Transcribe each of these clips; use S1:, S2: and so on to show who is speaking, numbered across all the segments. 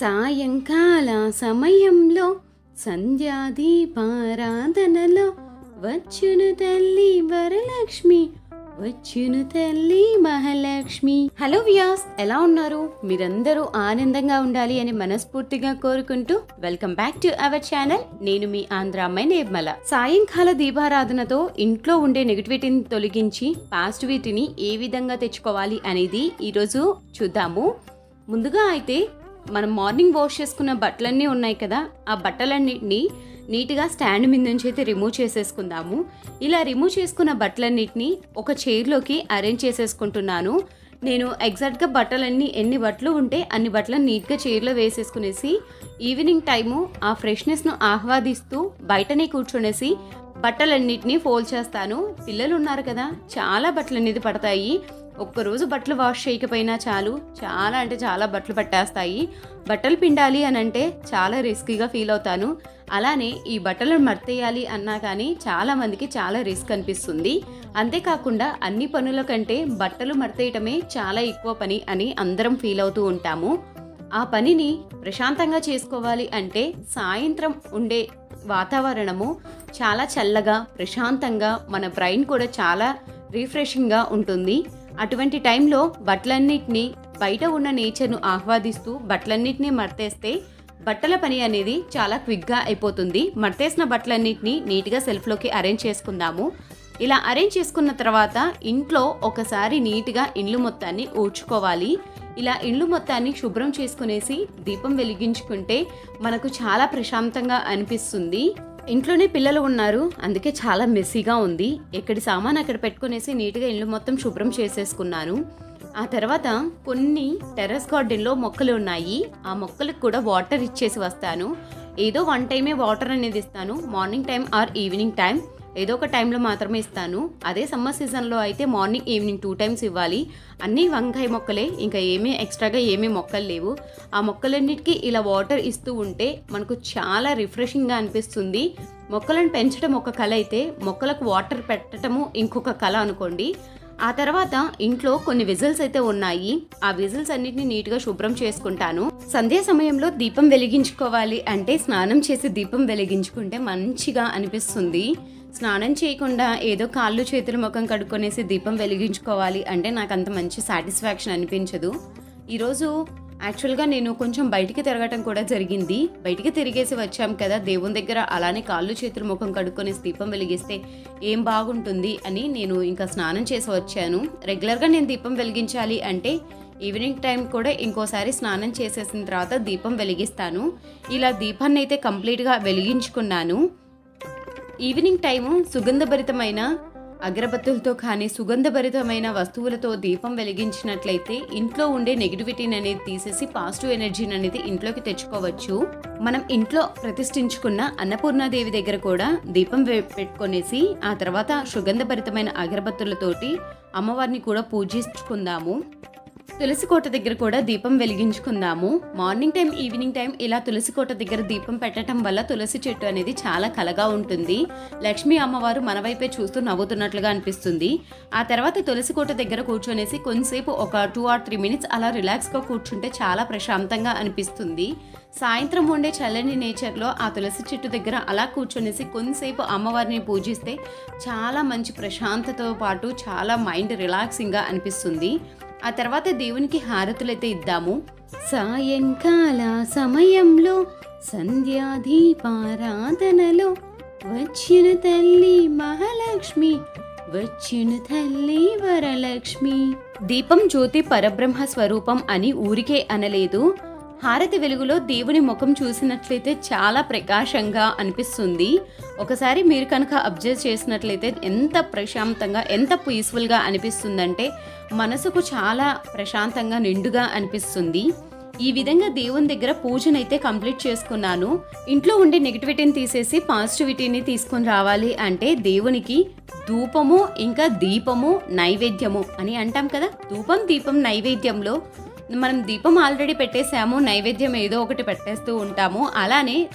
S1: సాయంకాల సమయంలో సంధ్యాదీపారాధనలో వచ్చును తల్లి వరలక్ష్మి వచ్చును తల్లి మహాలక్ష్మి. హలో వ్యాస్ ఎలా ఉన్నారు? మీరందరూ ఆనందంగా ఉండాలి అని మనస్ఫూర్తిగా కోరుకుంటూ welcome back to our channel. నేను మీ ఆంధ్ర అమ్మాయి నిర్మల. సాయంకాల దీపారాధనతో ఇంట్లో ఉండే నెగిటివిటీని తొలగించి పాజిటివిటీని ఏ విధంగా తెచ్చుకోవాలి అనేది ఈరోజు చూద్దాము. ముందుగా అయితే మనం మార్నింగ్ వాష్ చేసుకున్న బట్టలన్నీ ఉన్నాయి కదా ఆ బట్టలన్నిటిని నీట్గా స్టాండ్ మీద నుంచి అయితే రిమూవ్ చేసేసుకుందాము. ఇలా రిమూవ్ చేసుకున్న బట్టలన్నిటిని ఒక చైర్లోకి అరేంజ్ చేసేసుకుంటున్నాను. నేను ఎగ్జాక్ట్గా బట్టలన్నీ ఎన్ని బట్టలు ఉంటే అన్ని బట్టలను నీట్గా చైర్లో వేసేసుకునేసి ఈవినింగ్ టైము ఆ ఫ్రెష్నెస్ను ఆహ్వాదిస్తూ బయటనే కూర్చునేసి బట్టలన్నిటినీ ఫోల్డ్ చేస్తాను. పిల్లలు ఉన్నారు కదా చాలా బట్టలు అనేది పడతాయి. ఒక్కరోజు బట్టలు వాష్ చేయకపోయినా చాలు. చాలా అంటే చాలా బట్టలు పట్టేస్తాయి. బట్టలు పిండాలి అని అంటే చాలా రిస్కీగా ఫీల్ అవుతాను. అలానే ఈ బట్టలను మర్తేయాలి అన్నా కానీ చాలామందికి చాలా రిస్క్ అనిపిస్తుంది. అంతేకాకుండా అన్ని పనుల కంటే బట్టలు మర్తేయటమే చాలా ఎక్కువ పని అని అందరం ఫీల్ అవుతూ ఉంటాము. ఆ పనిని ప్రశాంతంగా చేసుకోవాలి అంటే సాయంత్రం ఉండే వాతావరణము చాలా చల్లగా ప్రశాంతంగా మన బ్రెయిన్ కూడా చాలా రిఫ్రెషింగ్గా ఉంటుంది. అటువంటి టైంలో బట్టలన్నిటినీ బయట ఉన్న నేచర్ను ఆహ్వాదిస్తూ బట్టలన్నిటినీ మర్తేస్తే బట్టల పని అనేది చాలా క్విక్గా అయిపోతుంది. మర్తేసిన బట్టలన్నిటిని నీట్గా సెల్ఫ్లోకి అరేంజ్ చేసుకుందాము. ఇలా అరేంజ్ చేసుకున్న తర్వాత ఇంట్లో ఒకసారి నీట్గా ఇండ్లు మొత్తాన్ని ఊడ్చుకోవాలి. ఇలా ఇండ్లు మొత్తాన్ని శుభ్రం చేసుకునేసి దీపం వెలిగించుకుంటే మనకు చాలా ప్రశాంతంగా అనిపిస్తుంది. ఇంట్లోనే పిల్లలు ఉన్నారు. అందుకే చాలా మెస్సీగా ఉంది. ఎక్కడి సామాన్ అక్కడ పెట్టుకునేసి నీట్గా ఇల్లు మొత్తం శుభ్రం చేసేసుకున్నాను. ఆ తర్వాత కొన్ని టెర్రస్ గార్డెన్లో మొక్కలు ఉన్నాయి. ఆ మొక్కలకు కూడా వాటర్ ఇచ్చేసి వస్తాను. ఏదో వన్ టైమే వాటర్ అనేది ఇస్తాను. Morning time or evening time. ఏదో ఒక టైంలో మాత్రమే ఇస్తాను. అదే సమ్మర్ సీజన్లో అయితే మార్నింగ్ ఈవినింగ్ టూ టైమ్స్ ఇవ్వాలి. అన్ని వంకాయ మొక్కలే ఇంకా ఏమీ ఎక్స్ట్రాగా ఏమీ మొక్కలు లేవు. ఆ మొక్కలన్నిటికీ ఇలా వాటర్ ఇస్తూ ఉంటే మనకు చాలా రిఫ్రెషింగ్గా అనిపిస్తుంది. మొక్కలను పెంచడం ఒక కళ అయితే మొక్కలకు వాటర్ పెట్టడము ఇంకొక కళ అనుకోండి. ఆ తర్వాత ఇంట్లో కొన్ని విజిల్స్ అయితే ఉన్నాయి. ఆ విజిల్స్ అన్నిటిని నీట్గా శుభ్రం చేసుకుంటాను. సంధ్యా సమయంలో దీపం వెలిగించుకోవాలి అంటే స్నానం చేసి దీపం వెలిగించుకుంటే మంచిగా అనిపిస్తుంది. స్నానం చేయకుండా ఏదో కాళ్ళు చేతులు ముఖం కడుక్కొనేసి దీపం వెలిగించుకోవాలి అంటే నాకు అంత మంచి సాటిస్ఫాక్షన్ అనిపించదు. ఈరోజు యాక్చువల్గా నేను కొంచెం బయటికి తిరగటం కూడా జరిగింది. బయటికి తిరిగేసి వచ్చాం కదా దేవుని దగ్గర అలానే కాళ్ళు చేతులు ముఖం కడుక్కొని దీపం వెలిగిస్తే ఏం బాగుంటుంది అని నేను ఇంకా స్నానం చేసి వచ్చాను. రెగ్యులర్గా నేను దీపం వెలిగించాలి అంటే ఈవినింగ్ టైం కూడా ఇంకోసారి స్నానం చేసేసిన తర్వాత దీపం వెలిగిస్తాను. ఇలా దీపాన్ని అయితే కంప్లీట్గా వెలిగించుకున్నాను. ఈవినింగ్ టైము సుగంధభరితమైన అగరబత్తులతో కానీ సుగంధభరితమైన వస్తువులతో దీపం వెలిగించినట్లయితే ఇంట్లో ఉండే నెగిటివిటీని అనేది తీసేసి పాజిటివ్ ఎనర్జీని అనేది ఇంట్లోకి తెచ్చుకోవచ్చు. మనం ఇంట్లో ప్రతిష్ఠించుకున్న అన్నపూర్ణాదేవి దగ్గర కూడా దీపం పెట్టుకొనేసి ఆ తర్వాత సుగంధభరితమైన అగరబత్తులతోటి అమ్మవారిని కూడా పూజించుకుందాము. తులసి కోట దగ్గర కూడా దీపం వెలిగించుకుందాము. మార్నింగ్ టైం ఈవినింగ్ టైం ఇలా తులసి కోట దగ్గర దీపం పెట్టడం వల్ల తులసి చెట్టు అనేది చాలా కలగా ఉంటుంది. లక్ష్మీ అమ్మవారు మన వైపే చూస్తూ నవ్వుతున్నట్లుగా అనిపిస్తుంది. ఆ తర్వాత తులసి కోట దగ్గర కూర్చొనేసి కొంతసేపు ఒక టూ ఆర్ త్రీ మినిట్స్ అలా రిలాక్స్గా కూర్చుంటే చాలా ప్రశాంతంగా అనిపిస్తుంది. సాయంత్రం ఉండే చల్లని నేచర్లో ఆ తులసి చెట్టు దగ్గర అలా కూర్చొనేసి కొంతసేపు అమ్మవారిని పూజిస్తే చాలా మంచి ప్రశాంతతో పాటు చాలా మైండ్ రిలాక్సింగ్గా అనిపిస్తుంది. ఆ తర్వాత దేవునికి హారతులైతే ఇద్దాము. సాయంకాల సమయంలో సంధ్యాధీపారాధనలో వచ్చిన తల్లి మహాలక్ష్మి వచ్చిన తల్లి వరలక్ష్మి. దీపం జ్యోతి పరబ్రహ్మ స్వరూపం అని ఊరికే అనలేదు. హారతి వెలుగులో దేవుని ముఖం చూసినట్లయితే చాలా ప్రకాశంగా అనిపిస్తుంది. ఒకసారి మీరు కనుక అబ్జర్వ్ చేసినట్లయితే ఎంత ప్రశాంతంగా ఎంత పీస్ఫుల్గా అనిపిస్తుందంటే మనసుకు చాలా ప్రశాంతంగా నిండుగా అనిపిస్తుంది. ఈ విధంగా దేవుని దగ్గర పూజనైతే కంప్లీట్ చేసుకున్నాను. ఇంట్లో ఉండే నెగిటివిటీని తీసేసి పాజిటివిటీని తీసుకొని రావాలి అంటే దేవునికి ధూపము ఇంకా దీపము నైవేద్యము అని అంటాం కదా? ధూపం దీపం నైవేద్యంలో మనం దీపం ఆల్రెడీ పెట్టేసాము నైవేద్యం ఏదో ఒకటి పెట్టేస్తూ ఉంటాము. అలానే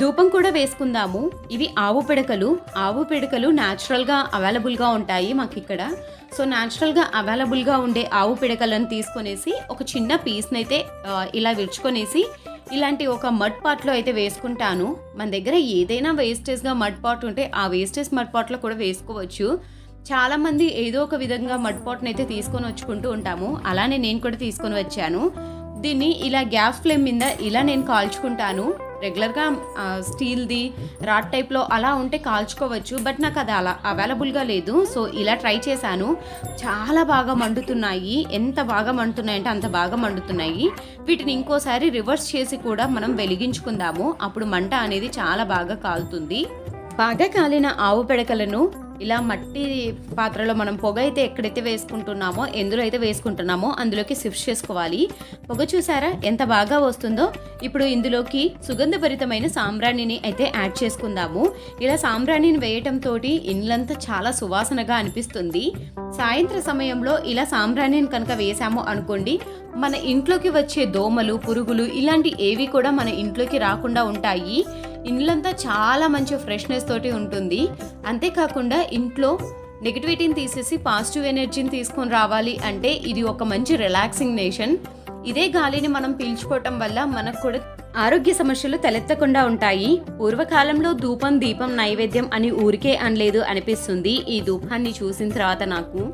S1: ధూపం కూడా వేసుకుందాము. ఇవి ఆవు పిడకలు. ఆవు పిడకలు న్యాచురల్గా అవైలబుల్గా ఉంటాయి మాకు ఇక్కడ సో న్యాచురల్గా అవైలబుల్గా ఉండే ఆవు పిడకలను తీసుకొనేసి ఒక చిన్న పీస్ని అయితే ఇలా విరుచుకొనేసి ఇలాంటి ఒక మడ్ పాట్లో అయితే వేసుకుంటాను. మన దగ్గర ఏదైనా వేస్టేజ్గా మడ్ పాట్ ఉంటే ఆ వేస్టేజ్ మడ్ పాట్లో కూడా వేసుకోవచ్చు. చాలా మంది ఏదో ఒక విధంగా మడ్ పాట్ని అయితే తీసుకొని వచ్చుకుంటూ ఉంటాము. అలానే నేను కూడా తీసుకొని వచ్చాను. దీన్ని ఇలా గ్యాస్ ఫ్లేమ్ మీద ఇలా నేను కాల్చుకుంటాను. రెగ్యులర్గా స్టీల్ది రాడ్ టైప్లో అలా ఉంటే కాల్చుకోవచ్చు. బట్ నాకు అది అలా అవైలబుల్గా లేదు. సో ఇలా ట్రై చేశాను. చాలా బాగా మండుతున్నాయి. ఎంత బాగా మండుతున్నాయంటే అంత బాగా మండుతున్నాయి. వీటిని ఇంకోసారి రివర్స్ చేసి కూడా మనం వెలిగించుకుందాము. అప్పుడు మంట అనేది చాలా బాగా కాలుతుంది. బాగా కాలిన ఆవు పెడకలను ఇలా మట్టి పాత్రలో మనం పొగ అయితే ఎక్కడైతే వేసుకుంటున్నామో ఎందులో అయితే వేసుకుంటున్నామో అందులోకి షిఫ్ట్ చేసుకోవాలి. పొగ చూసారా ఎంత బాగా వస్తుందో? ఇప్పుడు ఇందులోకి సుగంధభరితమైన సాంబ్రాణిని అయితే యాడ్ చేసుకుందాము. ఇలా సాంబ్రాణిని వేయటంతో ఇండ్లంతా చాలా సువాసనగా అనిపిస్తుంది. సాయంత్ర సమయంలో ఇలా సాంబ్రాణిని కనుక వేసాము అనుకోండి మన ఇంట్లోకి వచ్చే దోమలు పురుగులు ఇలాంటి ఏవి కూడా మన ఇంట్లోకి రాకుండా ఉంటాయి. ఇల్లంతా చాలా మంచి ఫ్రెష్నెస్ తోటి ఉంటుంది. అంతేకాకుండా ఇంట్లో నెగిటివిటీని తీసేసి పాజిటివ్ ఎనర్జీని తీసుకొని రావాలి అంటే ఇది ఒక మంచి రిలాక్సింగ్ నేషన్. ఇదే గాలిని మనం పీల్చుకోవటం వల్ల మనకు కూడా ఆరోగ్య సమస్యలు తలెత్తకుండా ఉంటాయి. పూర్వకాలంలో ధూపం దీపం నైవేద్యం అని ఊరికే అనలేదు అనిపిస్తుంది ఈ ధూపాన్ని చూసిన తర్వాత నాకు.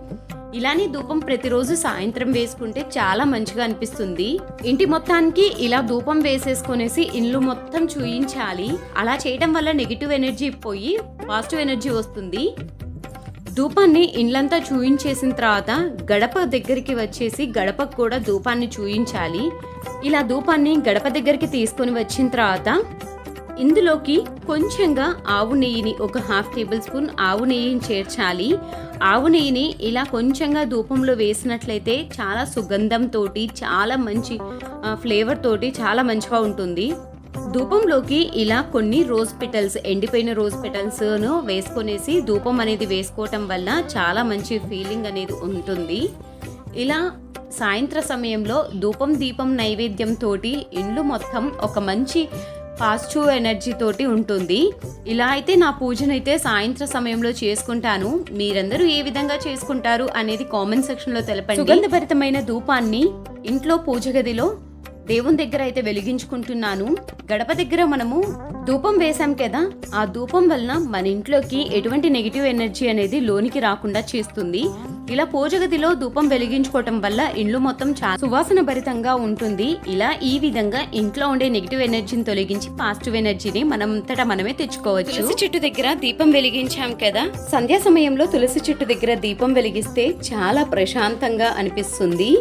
S1: ఇలానే ధూపం ప్రతిరోజు సాయంత్రం వేసుకుంటే చాలా మంచిగా అనిపిస్తుంది. ఇంటి మొత్తానికి ఇలా ధూపం వేసేసుకునేసి ఇల్లు మొత్తం చూయించాలి. అలా చేయటం వల్ల నెగిటివ్ ఎనర్జీ పోయి పాజిటివ్ ఎనర్జీ వస్తుంది. ధూపాన్ని ఇండ్లంతా చూయించేసిన తర్వాత గడప దగ్గరికి వచ్చేసి గడపకు కూడా ధూపాన్ని చూయించాలి. ఇలా ధూపాన్ని గడప దగ్గరికి తీసుకొని వచ్చిన తర్వాత ఇందులోకి కొంచెంగా ఆవు నెయ్యిని ఒక హాఫ్ టేబుల్ స్పూన్ ఆవు నెయ్యిని చేర్చాలి. ఆవు నెయ్యిని ఇలా కొంచెంగా ధూపంలో వేసినట్లయితే చాలా సుగంధంతో చాలా మంచి ఫ్లేవర్ తోటి చాలా మంచిగా ఉంటుంది. ధూపంలోకి ఇలా కొన్ని రోజ్ పెటల్స్ ఎండిపోయిన రోజ్ పెటల్స్ను వేసుకొనేసి ధూపం అనేది వేసుకోవటం వల్ల చాలా మంచి ఫీలింగ్ అనేది ఉంటుంది. ఇలా సాయంత్ర సమయంలో ధూపం దీపం నైవేద్యం తోటి ఇండ్లు మొత్తం ఒక మంచి పాజిటివ్ ఎనర్జీ తోటి ఉంటుంది. ఇలా అయితే నా పూజనైతే సాయంత్ర సమయంలో చేసుకుంటాను. మీరందరూ ఏ విధంగా చేసుకుంటారు అనేది కామెంట్ సెక్షన్లో తెలపండి. సుగంధభరితమైన ధూపాన్ని ఇంట్లో పూజ గదిలో దేవుని దగ్గర అయితే వెలిగించుకుంటున్నాను. గడప దగ్గర మనము ధూపం వేశాం కదా ఆ ధూపం వలన మన ఇంట్లోకి ఎటువంటి నెగిటివ్ ఎనర్జీ అనేది లోనికి రాకుండా చేస్తుంది. ఇలా పూజ గదిలో ధూపం వెలిగించుకోవటం వల్ల ఇండ్లు మొత్తం చాలా సువాసన భరితంగా ఉంటుంది. ఇలా ఈ విధంగా ఇంట్లో ఉండే నెగిటివ్ ఎనర్జీని తొలగించి పాజిటివ్ ఎనర్జీని మనం అంతటా మనమే తెచ్చుకోవచ్చు. తులసి చెట్టు దగ్గర దీపం వెలిగించాం కదా. సంధ్యా సమయంలో తులసి చెట్టు దగ్గర దీపం వెలిగిస్తే చాలా ప్రశాంతంగా అనిపిస్తుంది.